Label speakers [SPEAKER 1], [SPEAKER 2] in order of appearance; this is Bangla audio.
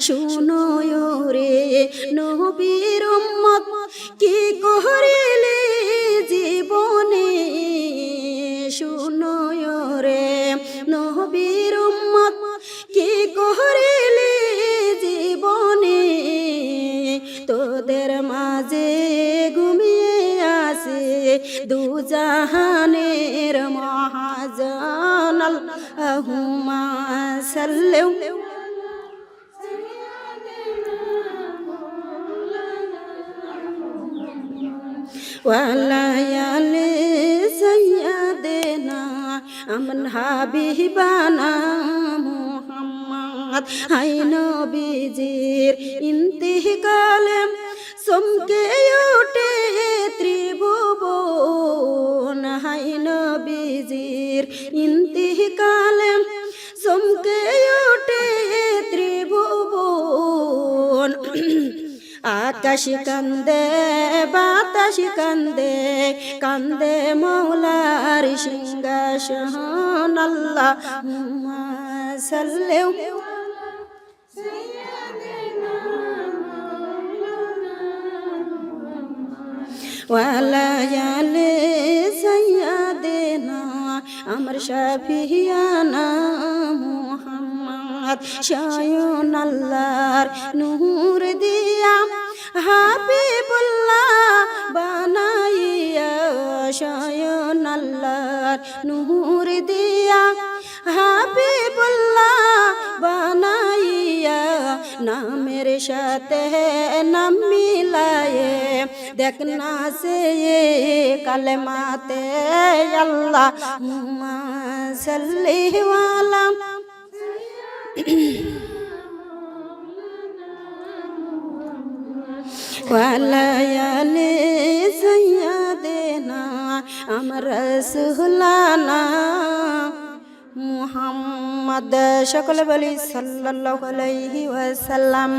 [SPEAKER 1] শুনো রে নবীর কি করিলে জীবনে? শুনো রে নবীর কি করিলে জীবনে? তোদের মাঝে ঘুমিয়ে আসে দু জাহানের মহাজন আল্লাহুম্মা সাল্লাম ওয়ালায়ালে সাইয়াদেনা আমন হাবিবানা মোহাম্মদ হাই নবীজির ইন্তিকালে চমকে ওঠে ত্রিভুবন হাই নবীজির ইন্তিকাল আকাশ কান্দে, বাতাস কান্দে কান্দে মৌলার সিংহাসন আল্লাহ সাল্লেও ওয়ালায়ালে সাইয়াদেনা, আমার শাফিয়ানা মুহাম্মদ, শায়ন আল্লাহর নূর দিয়া হাবিবুল্লাহ বানাইয়া শায়ন আল্লাহর নূর দিয়া। হাবিবুল্লাহ বানাইয়া নামের সাথে নাম মিলায়ে দেখ না সে কালেমাতে আল্লাহ সাল্লি ওয়ালায়ালে সাইয়াদেনা আমার রসুলানা মুহাম্মদ সকল বলি সাল্লাল্লাহু আলাইহি ওয়াসাল্লাম